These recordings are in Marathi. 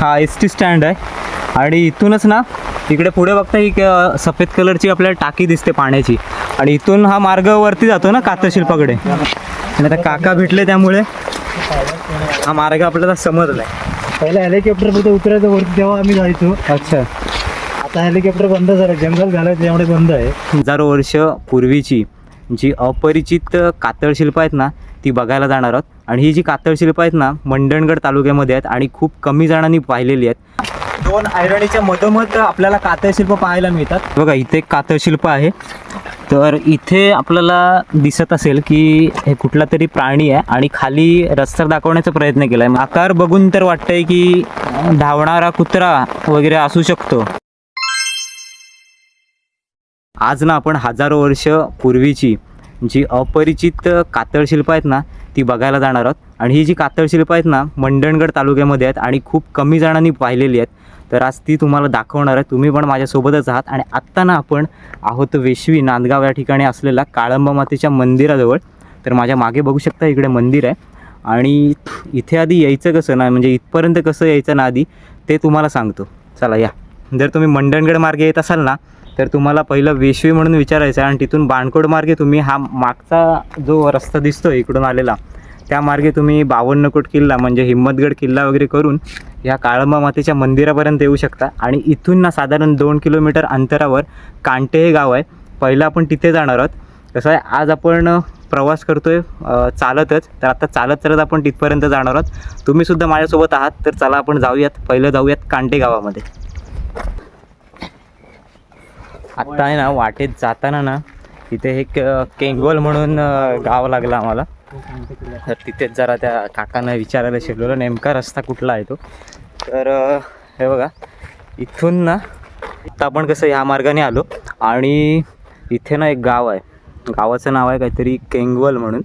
हा एस टी स्टँड आहे. आणि इथूनच ना इकडे पुढे बघता ही सफेद कलरची आपल्याला टाकी दिसते पाण्याची. आणि इथून हा मार्ग वरती जातो ना कातशिल्पाकडे आणि आता काका भेटले त्यामुळे हा मार्ग आपल्याला समजलाय. पहिला हेलिकॉप्टरमध्ये उतरायचं वरती तेव्हा आम्ही जायचो. अच्छा. आता हेलिकॉप्टर बंद झालं जंगल झालं त्यामुळे बंद आहे. हजारो वर्ष पूर्वीची जी अपरिचित कातळ शिल्प आहेत ना ती बघायला जाणार आहोत. आणि ही जी कातळ शिल्प आहेत ना मंडणगड तालुक्यामध्ये आहेत आणि खूप कमी जणांनी पाहिलेली आहेत. दोन ऐरणीच्या मधोमध आपल्याला कातळ शिल्प पाहायला मिळतात. बघा इथे एक कातळ शिल्प आहे. तर इथे आपल्याला दिसत असेल की हे कुठला तरी प्राणी आहे आणि खाली रस्ता दाखवण्याचा प्रयत्न केला आहे आकार बघून तर वाटतंय की धावणारा कुत्रा वगैरे असू शकतो. आज ना आपण हजारो वर्ष पूर्वीची जी अपरिचित कातळ शिल्प आहेत ना ती बघायला जाणार आहोत. आणि ही जी कातळ शिल्प आहेत ना मंडणगड तालुक्यामध्ये आहेत आणि खूप कमी जणांनी पाहिलेली आहेत. तर आज ती तुम्हाला दाखवणार आहे. तुम्ही पण माझ्यासोबतच आहात. आणि आत्ता ना आपण आहोत वेशवी नांदगाव या ठिकाणी असलेल्या काळंबा मातेच्या मंदिराजवळ. तर माझ्या मागे बघू शकता इकडे मंदिर आहे. आणि इथे आधी यायचं कसं ना म्हणजे इथपर्यंत कसं यायचं ना आधी ते तुम्हाला सांगतो. चला या. जर तुम्ही मंडणगड मार्गे येत असाल ना तर तुम्हाला पहिलं वेशवी म्हणून विचारायचं आहे आणि तिथून बाणकोड मार्गे तुम्ही हा मागचा जो रस्ता दिसतो इकडून आलेला त्या मार्गे तुम्ही बावन्नकोट किल्ला म्हणजे हिंमतगड किल्ला वगैरे करून ह्या काळंबा मातेच्या मंदिरापर्यंत येऊ शकता. आणि इथून ना साधारण दोन किलोमीटर अंतरावर कांटे हे गाव आहे. पहिलं आपण तिथे जाणार आहोत. कसं आहे आज आपण प्रवास करतोय आहे चालतच. तर आता चालत चालत आपण तिथपर्यंत जाणार आहोत. तुम्हीसुद्धा माझ्यासोबत आहात. तर चला आपण जाऊयात. पहिलं जाऊयात कांटे गावामध्ये. आत्ता आहे ना वाटेत जाताना ना तिथे एक केंगोल केंगवल म्हणून गाव लागलं आम्हाला. तर तिथेच जरा त्या काकांना विचारायला शिकलेलो नेमका रस्ता कुठला आहे तो? तर हे बघा इथून ना आता आपण कसं ह्या मार्गाने आलो आणि इथे ना एक गाव आहे. गावाचं नाव आहे काहीतरी केंगवल म्हणून.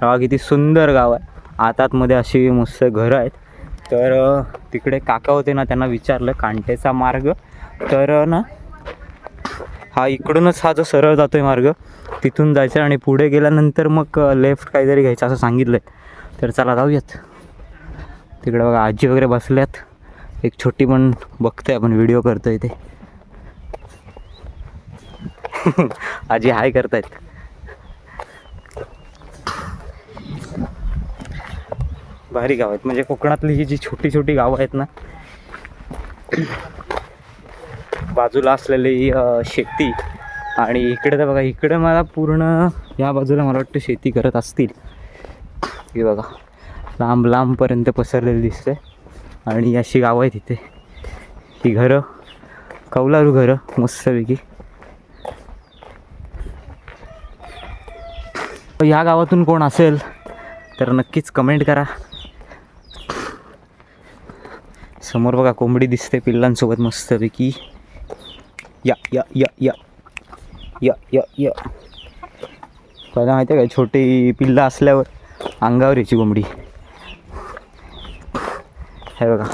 बघा किती सुंदर गाव आहे. आत आतमध्ये अशी मस्त घरं आहेत. तर तिकडे काका होते ना त्यांना विचारलं कांटेचा मार्ग. तर ना हा इकडूनच हा जो सरळ जातो आहे मार्ग तिथून जायचं आणि पुढे गेल्यानंतर मग लेफ्ट काहीतरी घ्यायचं असं सांगितलं आहे तर चला जाऊयात. तिकडे बघा आजी वगैरे बसल्यात. एक छोटी पण बघतोय आपण व्हिडिओ करतो इथे आजी हाय करतायत. भारी गाव आहेत. म्हणजे कोकणातली ही जी छोटी छोटी गावं आहेत ना बाजूला असलेली शेती. आणि इकडे तर बघा इकडे मला पूर्ण या बाजूला मला वाटतं शेती करत असतील. हे बघा लांब लांबपर्यंत पसरलेली दिसते. आणि अशी गावं आहेत इथे. ही घरं कौलारू घरं मस्तपैकी. या गावातून कोण असेल तर नक्कीच कमेंट करा. समोर बघा कोंबडी दिसते पिल्लांसोबत मस्तपैकी. या या या या या या या पहिला माहिती आहे का छोटी पिल्लं असल्यावर अंगावर यायची कोंबडी हे बघा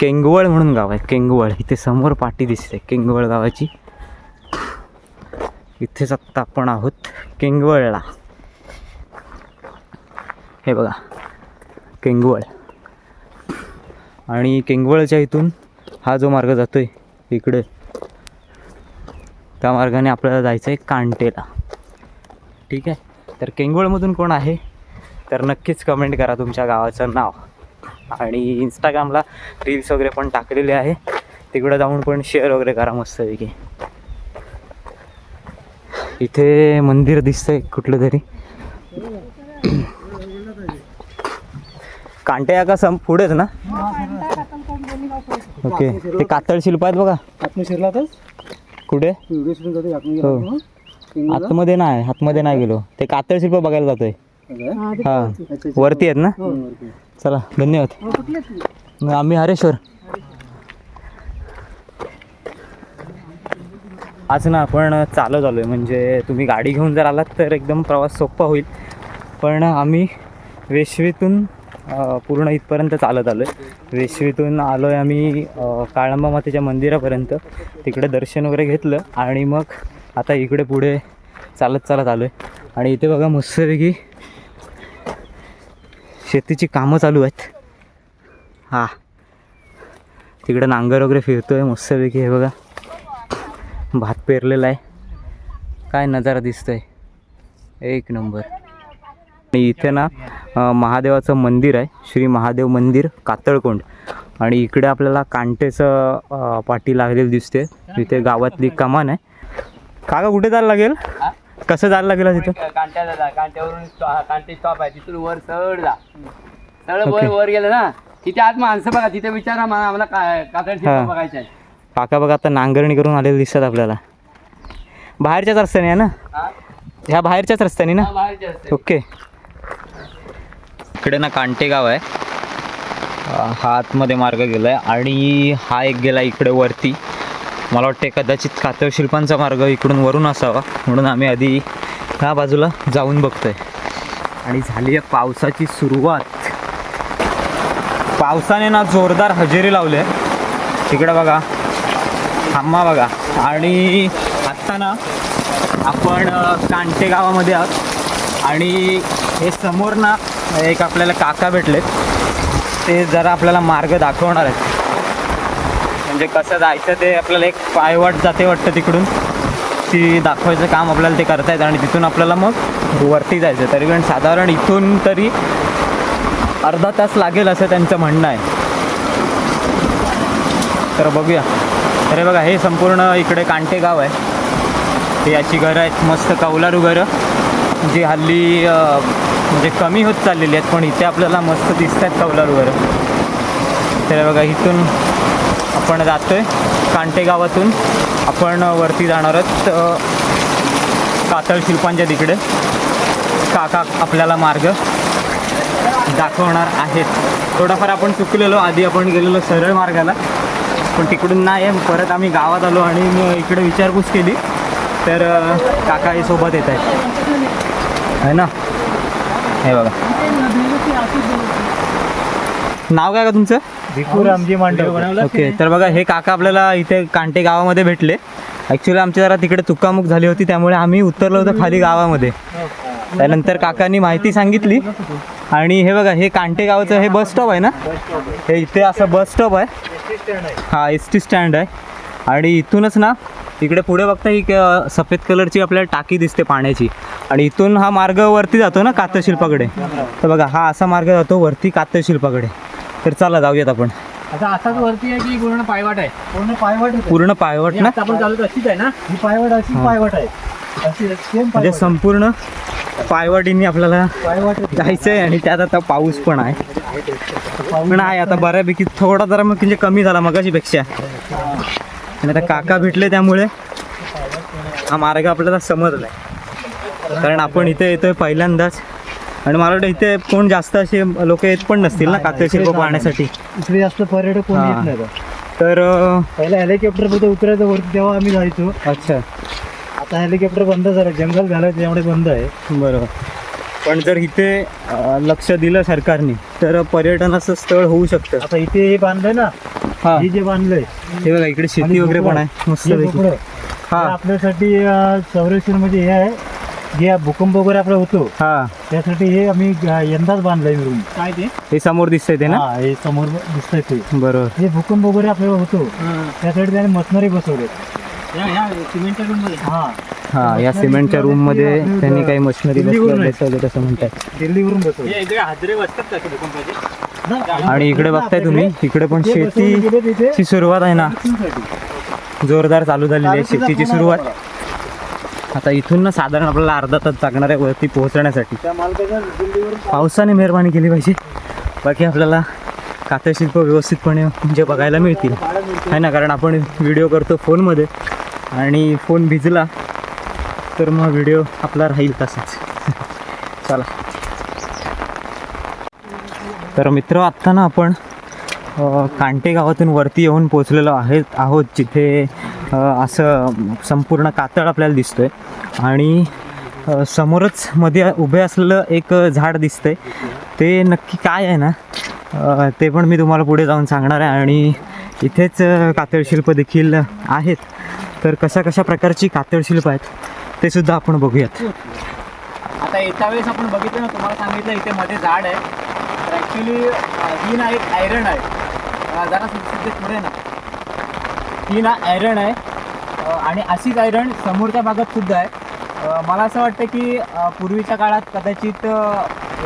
केंगवळ म्हणून गाव आहे केंगवळ इथे समोर पाटी दिसते केंगवळ गावाची इथेच आत्ता आपण आहोत केंगवळला हे बघा केंगवळ आणि केंगवळच्या इथून हा जो मार्ग जातो आहे इकडे त्या मार्गाने आपल्याला जायचं आहे कांटेला. ठीक आहे? तर केंगवळमधून कोण आहे? तर नक्कीच कमेंट करा तुमच्या गावाचं नाव. आणि इंस्टाग्रामला रील्स वगैरे पण टाकलेले आहे. तिकडं जाऊन पण शेअर वगैरे करा मस्तपैकी. इथे मंदिर दिसतंय कुठलं तरी. कांटे या का सम पुढेच ना? ओके. ते कातळ शिल्प आहेत बघा. कुठे? हो. आतमध्ये नाही आतमध्ये नाही गेलो. ते कातळ शिल्प बघायला जातोय. हा वरती. आहेत ना? चला धन्यवाद. मग आम्ही हरेश्वर. आज ना आपण चालत आलो आहे म्हणजे तुम्ही गाडी घेऊन जर आलात तर एकदम प्रवास सोपा होईल. पण आम्ही वेशवीतून पूर्ण इथपर्यंत चालत आलो आहे वेशवीतून आलो आहे आम्ही काळंबा मातेच्या मंदिरापर्यंत. तिकडे दर्शन वगैरे घेतलं आणि मग आता इकडे पुढे चालत चालत आलो आहे आणि इथे बघा मस्तपैकी शेतीची कामं चालू आहेत. हा. तिकडे नांगर वगैरे फिरतो आहे मस्तपैकी हे बघा. भात पेरलेला आहे. काय नजारा दिसतोय. एक नंबर. आणि इथे ना महादेवाचं मंदिर आहे. श्री महादेव मंदिर कातळकोंड. आणि इकडे आपल्याला कांटेचं पाटी लागलेली दिसते. इथे गावातली कमान आहे. काका कुठे जायला लागेल? कसं जायला लागेल तिथं कांट्याला जा. कांट्यावरून कांटे स्टॉप आहे. तिथून वर जा. वर. वर गेलं ना तिथे आत माणसं बघा तिथे विचारा मला आम्हाला काय. बघायचं आहे. काका बघा आता नांगरणी करून आलेले दिसतात आपल्याला. बाहेरच्याच रस्त्याने आहे ना? ह्या बाहेरच्याच रस्त्याने ना. ओके. इकडे ना कांटेगाव आहे. हा आतमध्ये मार्ग गेला आहे आणि हा एक गेला इकडे वरती. मला वाटते कदाचित कातळशिल्पांचा मार्ग इकडून वरून असावा. म्हणून आम्ही आधी ह्या बाजूला जाऊन बघतोय. आणि झाली आहे पावसाची सुरुवात. पावसाने ना जोरदार हजेरी लावली आहे. तिकडे बघा. थांबा बघा. आणि आत्ता ना आपण कांटेगावामध्ये कांटे गावामध्ये आहोत. आणि हे समोर ना एक आपल्याला काका भेटलेत. ते जरा आपल्याला मार्ग दाखवणार आहेत. म्हणजे कसं जायचं ते आपल्याला एक पायवाट जाते वाटतं तिकडून. ती दाखवायचं काम आपल्याला ते करतायत आणि तिथून आपल्याला मग वरती जायचं तरी पण साधारण इथून तरी अर्धा तास लागेल असं त्यांचं म्हणणं आहे. तर बघूया. अरे बघा हे संपूर्ण इकडे कांटे गाव आहे. याची घरं आहेत. मस्त कौलारू घरं. जी हल्ली म्हणजे कमी होत चाललेली आहेत पण इथे आपल्याला मस्त दिसत आहेत कौलारू तर बघा इथून आपण जातोय. कांटे गावातून आपण वरती जाणार आहोत. कातळ शिल्पांच्या तिकडे. काका आपल्याला मार्ग दाखवणार आहेत. थोडाफार आपण चुकलेलो आधी आपण गेलेलो सरळ मार्गाला. पण तिकडून नाही आहे परत आम्ही गावात आलो आणि मग इकडे विचारपूस केली. तर काका हे सोबत येत आहेत है ना? हे बघा. नाव काय का तुमचं? भिकू रामजी मांडव. ओके तर बघा हे काका आपल्याला इथे कांटे गावामध्ये भेटले. ॲक्च्युली आमची जरा तिकडे चुकामुक झाली होती त्यामुळे आम्ही उतरलो होतो खाली गावामध्ये. त्यानंतर काकांनी माहिती सांगितली. आणि हे बघा हे कांटे गावाचं हे बस स्टॉप आहे ना? हे इथे असं बस स्टॉप आहे. हा एस टी स्टँड आहे. आणि इथूनच ना इकडे पुढे बघता ही सफेद कलरची आपल्याला टाकी दिसते पाण्याची. आणि इथून हा मार्ग वरती जातो ना कातशिल्पाकडे तर बघा हा असा मार्ग जातो वरती कातशिल्पाकडे तर चला जाऊयात आपण. आता असाच वरती आहे की पूर्ण पायवाट आहे? पूर्ण पायवाट. पूर्ण पायवट ना? आपण चालू अशीच आहे ना? ही पायवाट अशी पायवाट आहे. म्हणजे संपूर्ण पायवाटींनी आपल्याला पायवाट आहे. जायचं आहे आणि त्यात आता पाऊस पण आहे. पण आहे आता बऱ्यापैकी थोडा जरा मग म्हणजे कमी झाला मगाशी पेक्षा आणि आता काका भेटले त्यामुळे हा मार्ग आपल्याला समजलाय. कारण आपण इथे येतोय पहिल्यांदाच. आणि मला वाटतं इथे कोण जास्त असे लोक येत पण नसतील ना शिल्प पाहण्यासाठी. इकडे जास्त पर्यटक कोणी. येत नाही. तर पहिला हेलिकॉप्टरमध्ये उतरायचं वरती तेव्हा आम्ही जायचो. अच्छा. आता हेलिकॉप्टर बंद झालं जंगल झालं त्यामुळे बंद आहे. बरोबर. पण जर इथे लक्ष दिलं सरकारने तर पर्यटनाचं स्थळ होऊ शकतं. आता इथे हे बांधलंय ना हा. हे जे बांधलंय हे बघा इकडे शेती आणि वगैरे पण. आहे. मस्त हे. हा. हे आपल्यासाठी अं, संरक्षण म्हणजे हे आहे. जे भूकंप वगैरे आपला होतो हा. त्यासाठी हे आम्ही अं, यंदाच बांधलंय मिळून काय ते? हे समोर दिसतंय ते ना? हा हे समोर दिसतंय ते. बरोबर. हे भूकंप वगैरे आपल्याला होतो त्यासाठी त्याने मशनरी बसवले. रूम हा. हा या सिमेंटच्या रूममध्ये त्यांनी काही मशिनरी. बसवलं तसं म्हणतात. दिल्लीवरून बसवले. आणि इकडे बघताय तुम्ही इकडे पण शेतीची सुरुवात आहे ना. जोरदार चालू झालेली आहे शेतीची सुरुवात. आता इथून ना साधारण आपल्याला अर्धा तास लागणार आहे वरती पोहोचण्यासाठी. पावसाने मेहरबानी केली पाहिजे. बाकी आपल्याला कातशिल्प व्यवस्थितपणे म्हणजे बघायला मिळतील. आहे ना? कारण आपण व्हिडिओ करतो फोनमध्ये. आणि फोन भिजला तर मग व्हिडिओ आपला राहील तसाच. चला. तर मित्र आत्ता ना आपण कांटे गावातून वरती येऊन पोचलेलो आहेत आहोत जिथे असं संपूर्ण कातळ आपल्याला दिसतोय. आणि समोरच मध्ये उभे असलेलं एक झाड दिसतंय. ते नक्की काय आहे ना? ते पण मी तुम्हाला पुढे जाऊन सांगणार आहे. आणि इथेच कातळशिल्प देखील आहेत. तर कशा कशा प्रकारची कातळशिल्प आहेत ते सुद्धा आपण बघूयात. आता येत्या वेळेस आपण बघितलं ना तुम्हाला सांगितलं इथे मध्ये झाड आहे. तर ॲक्च्युली ही ना एक आयरन आहे. जरा सुद्धा पुढे ना. ही ना आयरन आहे. आणि अशीच आयरन समोरच्या भागात सुद्धा आहे. मला असं वाटतं की पूर्वीच्या काळात कदाचित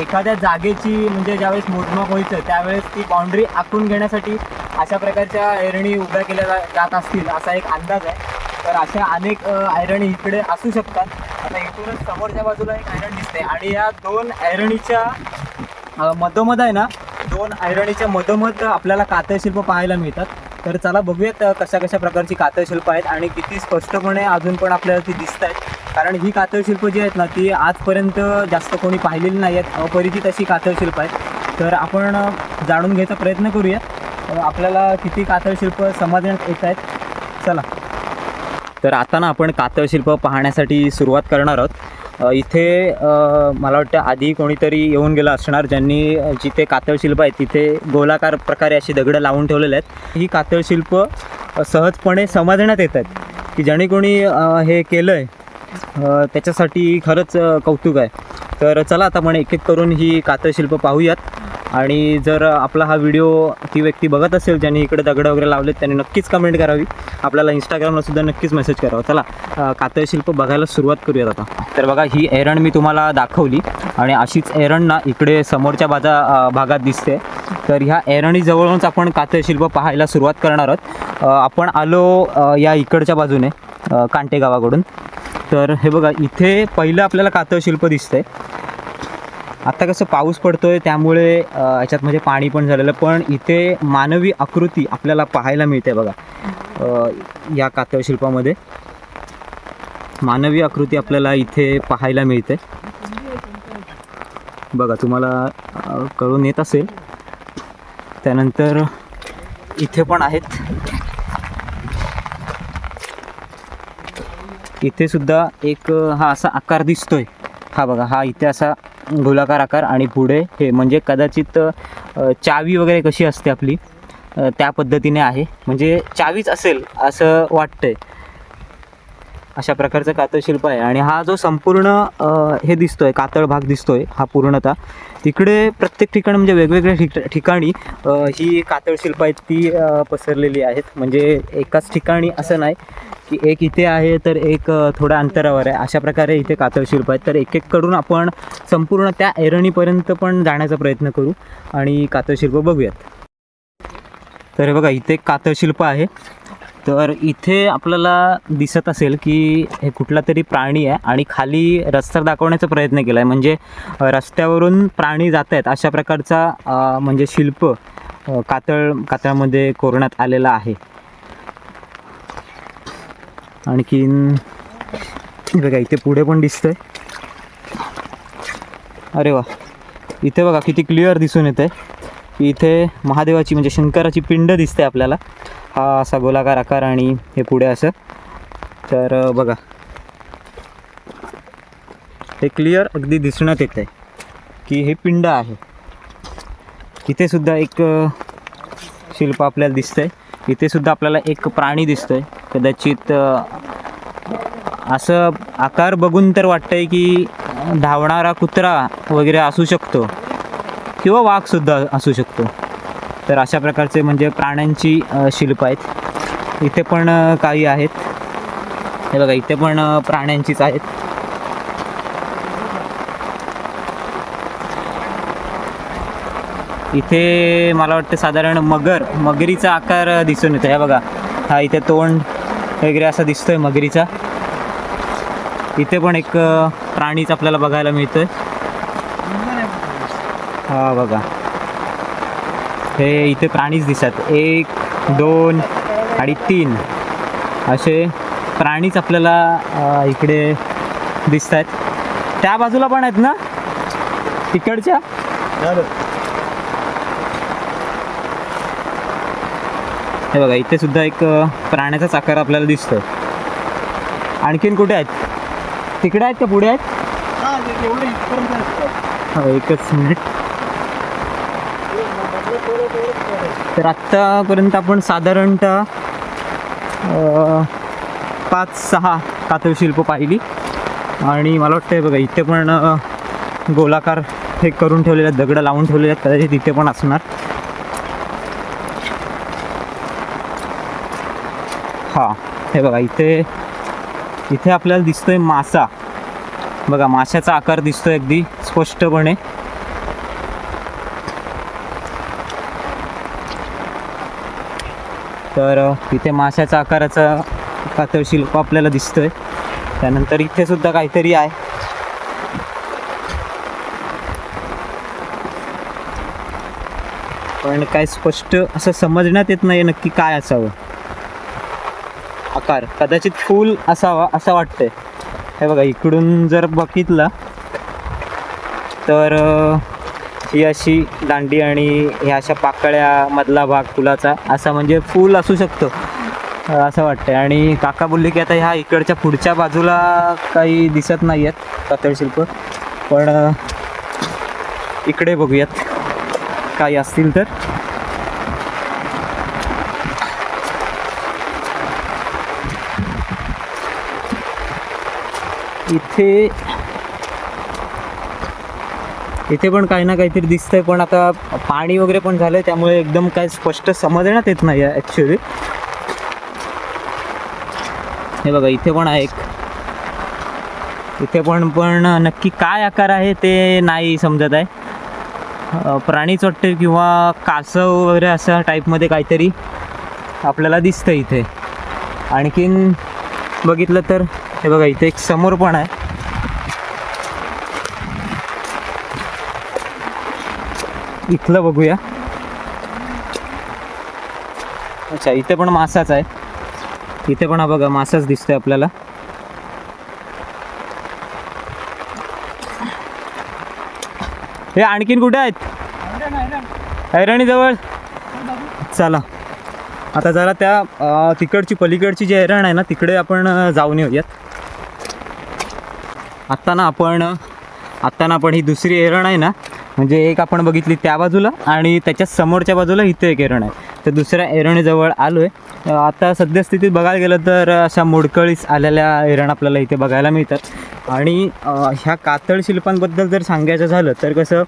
एखाद्या जागेची म्हणजे ज्यावेळेस मोजमाप व्हायचं त्यावेळेस ती बाउंड्री आखून घेण्यासाठी अशा प्रकारच्या ऐरणी उभ्या केल्या जा- जात असतील असा एक अंदाज आहे. तर अशा अनेक ऐरणी इकडे असू शकतात. आता इथूनच समोरच्या बाजूला एक ऐरण दिसते आणि या दोन ऐरणीच्या मधोमध आहे ना दोन ऐरणीच्या मधोमध आपल्याला कातळशिल्प पाहायला मिळतात. तर चला बघूयात कशा कशा प्रकारची कातळशिल्प आहेत आणि किती स्पष्टपणे अजून पण आपल्याला ती दिसत आहेत कारण ही कातळशिल्प जी आहेत ना ती आजपर्यंत जास्त कोणी पाहिलेली नाही आहेत अपरिचित अशी कातळशिल्प आहेत. तर आपण जाणून घ्यायचा प्रयत्न करूया आपल्याला किती कातळशिल्प समजण्यात येत आहेत? चला. तर आता ना आपण कातळशिल्प पाहण्यासाठी सुरुवात करणार आहोत. इथे मला वाटतं आधी कोणीतरी येऊन गेलं असणार ज्यांनी जिथे कातळशिल्प आहेत तिथे गोलाकार प्रकारे अशी दगडं लावून ठेवलेले आहेत. ही कातळशिल्प सहजपणे समजण्यात येत आहेत. की ज्याने कोणी हे केलं आहे त्याच्यासाठी खरंच कौतुक आहे. तर चला आता आपण एक एक करून ही कातळशिल्प पाहूयात. आणि जर आपला हा व्हिडिओ ती व्यक्ती बघत असेल ज्यांनी इकडे दगडं वगैरे लावलेत त्यांनी नक्कीच कमेंट करावी. आपल्याला इंस्टाग्रामला सुद्धा नक्कीच मेसेज करावा. चला कातळशिल्प बघायला सुरुवात करूयात आता. तर बघा ही एरण मी तुम्हाला दाखवली. आणि अशीच एरण ना इकडे समोरच्या बाजा भागात दिसते. तर ह्या एरणीजवळूनच आपण कातळशिल्प पाहायला सुरुवात करणार आहोत. आपण आलो या इकडच्या बाजूने कांटेगावाकडून कांटे गावाकडून. तर हे बघा इथे पहिलं आपल्याला कातळशिल्प दिसतंय. आत्ता कसं पाऊस पडतोय त्यामुळे याच्यात म्हणजे पाणी पण झालेलं. पण इथे मानवी आकृती आपल्याला पाहायला मिळते बघा. या या कातळशिल्पामध्ये. मानवी आकृती आपल्याला इथे पाहायला मिळते. बघा तुम्हाला कळून येत असेल. त्यानंतर इथे पण आहेत. इथे सुद्धा एक हा असा आकार दिसतोय. हा बघा हा इथे असा गोलाकार आकार आणि पुढे हे म्हणजे कदाचित चावी वगैरे कशी असते आपली? त्या पद्धतीने आहे. म्हणजे चावीच असेल असं वाटतंय. अशा प्रकारचं कातळशिल्प आहे. आणि हा जो संपूर्ण हे दिसतोय कातळ भाग दिसतोय हा पूर्णतः. तिकडे प्रत्येक ठिकाण म्हणजे वेगवेगळ्या ठिक ठिकाणी ही कातळ शिल्प आहेत ती पसरलेली आहेत. म्हणजे एकाच ठिकाणी असं नाही की एक इथे आहे तर एक थोड्या अंतरावर आहे. अशा प्रकारे इथे कातळ शिल्प आहेत. तर एक एक करून आपण संपूर्ण त्या एरणीपर्यंत पण जाण्याचा प्रयत्न करू आणि कातळ शिल्प बघूयात. तर बघा इथे एक कातळ शिल्प आहे. तर इथे आपल्याला दिसत असेल की हे कुठला तरी प्राणी आहे आणि खाली रस्ता दाखवण्याचा प्रयत्न केला आहे म्हणजे रस्त्यावरून प्राणी जात आहेत अशा प्रकारचा म्हणजे शिल्प कातळ कातळामध्ये कोरण्यात आलेला आहे. आणखीन बघा इथे पुढे पण दिसतंय. अरे वा! इथे बघा किती क्लिअर दिसून येत आहे इथे महादेवाची म्हणजे शंकराची पिंड दिसते आपल्याला. हा असा गोलाकार आकार आणि हे पुढे असं. तर बघा. हे क्लिअर अगदी दिसण्यात येत आहे की हे पिंड आहे. इथे सुद्धा एक शिल्प आपल्याला दिसतंय. इथे सुद्धा आपल्याला एक प्राणी दिसतोय. कदाचित असं आकार बघून तर वाटतंय की धावणारा कुत्रा वगैरे असू शकतो. किंवा वाघसुद्धा असू शकतो. तर अशा प्रकारचे म्हणजे प्राण्यांची शिल्प आहेत. इथे पण काही आहेत. हे बघा इथे पण प्राण्यांचीच आहेत. इथे मला वाटतं साधारण मगर मगरीचा आकार दिसून येतो. हे बघा हा इथे तोंड वगैरे असा दिसतोय मगरीचा. इथे पण एक प्राणीच आपल्याला बघायला मिळतोय. हा बघा. हे इथे प्राणीच दिसतात. एक दोन आणि तीन. असे प्राणीच आपल्याला इकडे दिसत आहेत त्या बाजूला पण आहेत ना? तिकडच्या हे बघा इथे सुद्धा एक अ, प्राण्याचाच आकार आपल्याला दिसतोय. आणखीन कुठे आहेत? तिकडे आहेत का पुढे आहेत? हो एकच मिनिट. तर आत्तापर्यंत आपण साधारणतः पाच सहा कातळशिल्प पाहिली. आणि मला वाटतं बघा इथे पण गोलाकार हे करून ठेवलेले आहेत दगडं लावून ठेवलेले आहेत कदाचित इथे पण असणार. हा हे बघा इथे इथे आपल्याला दिसतोय मासा. बघा माशाचा आकार दिसतोय अगदी स्पष्टपणे. तर तिथे इथे माशाच्या आकाराचा कातळ शिल्प आपल्याला दिसतोय. त्यानंतर इथे सुद्धा काहीतरी आहे. पण काय स्पष्ट असं समजण्यात येत नाही नक्की काय असावं. आकार. कदाचित फूल असावा असं वाटतंय. हे बघा इकडून जर बघितलं तर ही अशी दांडी आणि ह्या अशा पाकळ्या मधला भाग फुलाचा असा म्हणजे फूल असू शकतो असं वाटतंय. आणि काका बोलले की आता ह्या इकडच्या पुढच्या बाजूला काही दिसत नाही आहेत कातळशिल्प पण इकडे बघूयात. काही असतील तर. इथे इथे पण काही ना काहीतरी दिसतंय पण आता पाणी वगैरे पण झालंय त्यामुळे एकदम काय स्पष्ट समजण्यात येत नाही आहे ॲक्च्युली हे बघा इथे पण आहे एक. इथे पण पण नक्की काय आकार आहे ते नाही समजत आहे. प्राणी प्राणीच वाटते किंवा कासव वगैरे अशा टाईपमध्ये काहीतरी आपल्याला दिसतं इथे. आणखीन बघितलं तर हे बघा इथे एक समोर पण आहे. इथलं बघूया. अच्छा इथे पण मासाच आहे. इथे पण हा बघा मासाच दिसतोय आपल्याला. हे आणखीन कुठे आहेत? ऐरणीजवळ चला. आता जरा त्या तिकडची पलीकडची जी ऐरण आहे ना तिकडे आपण जाऊन येऊयात. आत्ता ना आपण आत्ता ना आपण ही दुसरी हैराण आहे ना म्हणजे एक आपण बघितली त्या बाजूला आणि त्याच्या समोरच्या बाजूला इथे एक एरण आहे तर दुसऱ्या एरणीजवळ आलो आहे आता सद्यस्थितीत बघायला गेलं तर अशा मोडकळीस आलेल्या एरण आपल्याला इथे बघायला मिळतात. आणि ह्या कातळ शिल्पांबद्दल जर सांगायचं झालं तर कसं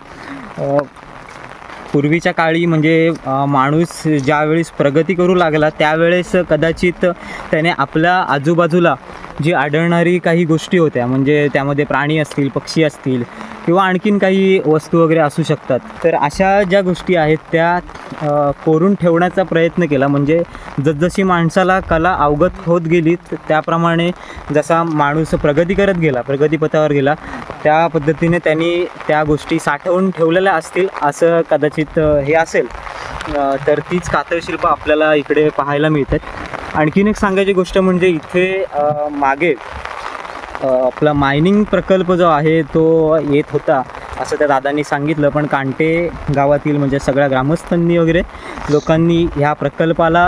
पूर्वीच्या काळी म्हणजे माणूस ज्यावेळेस प्रगती करू लागला त्यावेळेस कदाचित त्याने आपल्या आजूबाजूला जी आढळणारी काही गोष्टी होत्या म्हणजे त्यामध्ये प्राणी असतील पक्षी असतील किंवा आणखीन काही वस्तू वगैरे असू शकतात. तर अशा ज्या गोष्टी आहेत त्या कोरून ठेवण्याचा प्रयत्न केला. म्हणजे जसजशी माणसाला कला अवगत होत गेली त्याप्रमाणे जसा माणूस प्रगती करत गेला प्रगतीपथावर गेला त्या पद्धतीने त्यांनी त्या गोष्टी साठवून ठेवलेल्या असतील असं कदाचित हे असेल. तर तीच कातळशिल्प आपल्याला इकडे पाहायला मिळतात. आणखीन एक सांगायची गोष्ट म्हणजे इथे मागे आपला मायनिंग प्रकल्प जो आहे तो येत होता असं त्या दादांनी सांगितलं. पण कांटे गावातील म्हणजे सगळ्या ग्रामस्थांनी वगैरे लोकांनी ह्या प्रकल्पाला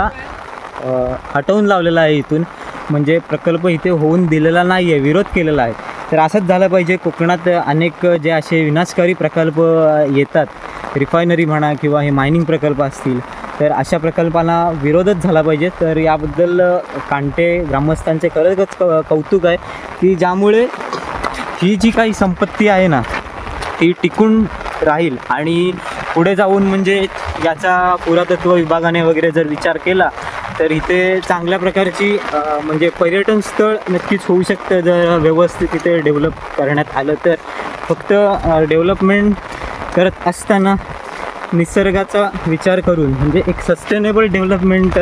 हटवून लावलेला आहे इथून. म्हणजे प्रकल्प इथे होऊन दिलेला नाही आहे विरोध केलेला आहे. तर असंच झालं पाहिजे. कोकणात अनेक जे असे विनाशकारी प्रकल्प येतात. रिफायनरी म्हणा किंवा हे मायनिंग प्रकल्प असतील. तर अशा प्रकल्पांना विरोधच झाला पाहिजे. तर याबद्दल कांटे ग्रामस्थांचे खरंच क- कौतुक आहे की ज्यामुळे ही जी काही संपत्ती आहे ना ती टिकून राहील. आणि पुढे जाऊन म्हणजे याचा पुरातत्व विभागाने वगैरे जर विचार केला तर इथे चांगल्या प्रकारची म्हणजे पर्यटन स्थळ नक्कीच होऊ शकतं जर व्यवस्थित तिथे डेव्हलप करण्यात आलं तर. फक्त डेव्हलपमेंट करत असताना निसर्गाचा विचार करून म्हणजे एक सस्टेनेबल डेव्हलपमेंट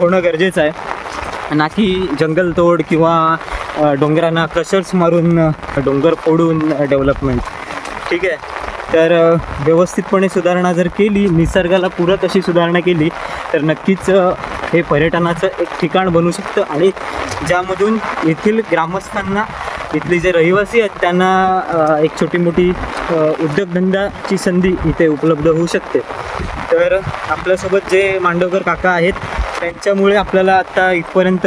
होणं गरजेचं आहे. ना की जंगलतोड किंवा डोंगरांना क्रशर्स मारून डोंगर फोडून डेव्हलपमेंट ठीक आहे? तर व्यवस्थितपणे सुधारणा जर केली निसर्गाला पूरक अशी सुधारणा केली तर नक्कीच हे पर्यटनाचं एक ठिकाण बनू शकतं. आणि ज्यामधून येथील ग्रामस्थांना इथले जे रहिवासी आहेत त्यांना एक छोटी मोठी उद्योगधंद्याची संधी इथे उपलब्ध होऊ शकते. तर आपल्यासोबत जे मांडवकर काका आहेत त्यांच्यामुळे आपल्याला आत्ता इथपर्यंत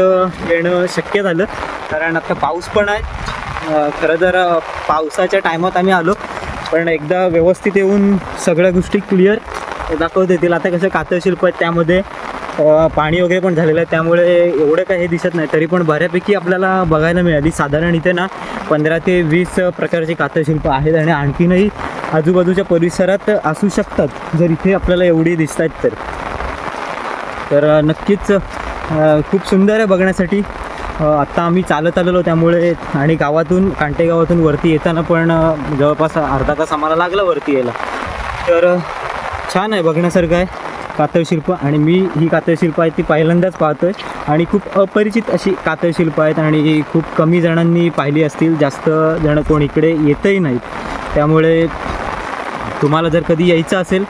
येणं शक्य झालं. कारण आता पाऊस पण आहे. खरं तर पावसाच्या टायमात आम्ही आलो. पण एकदा व्यवस्थित येऊन सगळ्या गोष्टी क्लिअर दाखवत येतील. आता कसं कातळशिल्प आहेत त्यामध्ये. पाणी वगैरे पण झालेलं आहे. त्यामुळे एवढं काही हे दिसत नाही. तरी पण बऱ्यापैकी आपल्याला बघायला मिळाली. साधारण इथे ना पंधरा ते वीस प्रकारची कातळशिल्प आहेत आणि आणखीनही आजूबाजूच्या परिसरात असू शकतात. जर इथे आपल्याला एवढी दिसत आहेत तर तर नक्कीच खूप सुंदर आहे बघण्यासाठी. आत्ता आम्ही चालत आलेलो त्यामुळे आणि गावातून कांटे गावातून वरती येताना पण जवळपास अर्धा तास आम्हाला लागला वरती यायला. तर छान आहे बघण्यासारखं आहे. कातळशिल्प आणि मी ही कातळशिल्प आहे ती पहिल्यांदाच पाहतोय. आणि खूप अपरिचित अशी कातळशिल्प आहेत आणि खूप कमी जणांनी पाहिली असतील. जास्त जण कोण इकडे येतही नाहीत. त्यामुळे तुम्हाला जर कधी यायचं असेल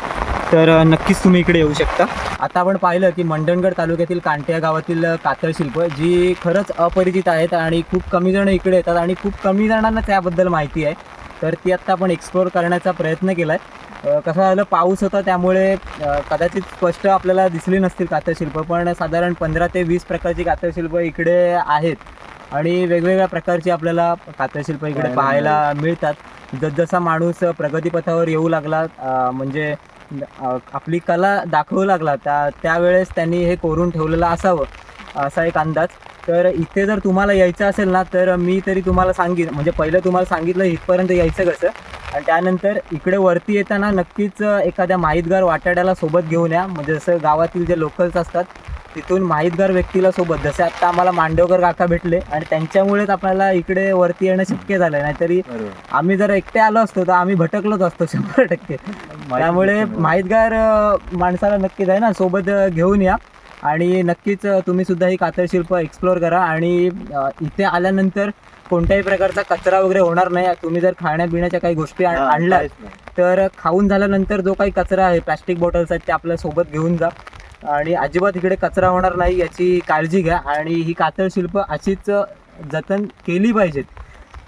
तर नक्कीच तुम्ही इकडे येऊ शकता. आता आपण पाहिलं की मंडणगड तालुक्यातील कांट्या गावातील अ, कातळशिल्प जी खरंच अपरिचित आहेत आणि खूप कमी जण इकडे येतात आणि खूप कमी जणांना त्याबद्दल माहिती आहे. तर ती आत्ता आपण एक्सप्लोअर करण्याचा प्रयत्न केला आहे कसं झालं पाऊस होता त्यामुळे कदाचित स्पष्ट आपल्याला दिसली नसतील कातळशिल्प पण साधारण पंधरा ते वीस प्रकारची कातळशिल्प इकडे आहेत. आणि वेगवेगळ्या प्रकारची आपल्याला कातळशिल्प इकडे पाहायला मिळतात. जसजसा माणूस प्रगतीपथावर येऊ लागला म्हणजे आपली कला दाखवू लागला त्या त्यावेळेस त्यांनी हे कोरून ठेवलेलं असावं असा एक अंदाज. तर इथे जर तुम्हाला यायचं असेल ना तर मी तरी तुम्हाला सांगेन म्हणजे पहिलं तुम्हाला सांगितलं इथपर्यंत यायचं कसं आणि त्यानंतर इकडे वरती येताना नक्कीच एखाद्या माहितगार वाटाड्याला सोबत घेऊन या. म्हणजे जसं गावातील जे लोकल्स असतात तिथून माहितगार व्यक्तीला सोबत. जसे आत्ता आम्हाला मांडवकर काका भेटले आणि त्यांच्यामुळेच आपल्याला इकडे वरती येणं शक्य झालं नाहीतरी आम्ही जर एकटे आलो असतो तर आम्ही भटकलोच असतो शंभर टक्के. त्यामुळे माहितगार माणसाला नक्कीच आहे ना सोबत घेऊन या. आणि नक्कीच तुम्ही सुद्धा ही कातळशिल्प एक्सप्लोअर करा. आणि इथे आल्यानंतर कोणत्याही प्रकारचा कचरा वगैरे होणार नाही. तुम्ही जर खाण्यापिण्याच्या काही गोष्टी आण- आणल्या तर खाऊन झाल्यानंतर जो काही कचरा आहे प्लॅस्टिक बॉटल्स आहेत ते आपल्यासोबत घेऊन जा. आणि अजिबात इकडे कचरा होणार नाही याची काळजी घ्या. आणि ही कातळ शिल्प अशीच जतन केली पाहिजेत.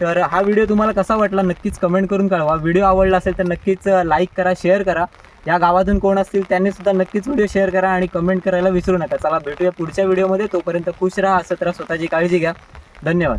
तर हा व्हिडिओ तुम्हाला कसा वाटला नक्कीच कमेंट करून कळवा. व्हिडिओ आवडला असेल तर नक्कीच लाईक करा शेअर करा. या गावातून कोण असतील त्यांनी सुद्धा नक्कीच व्हिडिओ शेअर करा आणि कमेंट करायला विसरू नका. चला भेटूया पुढच्या व्हिडिओमध्ये. तोपर्यंत खुश राहा असत राहा स्वतःची काळजी घ्या. धन्यवाद.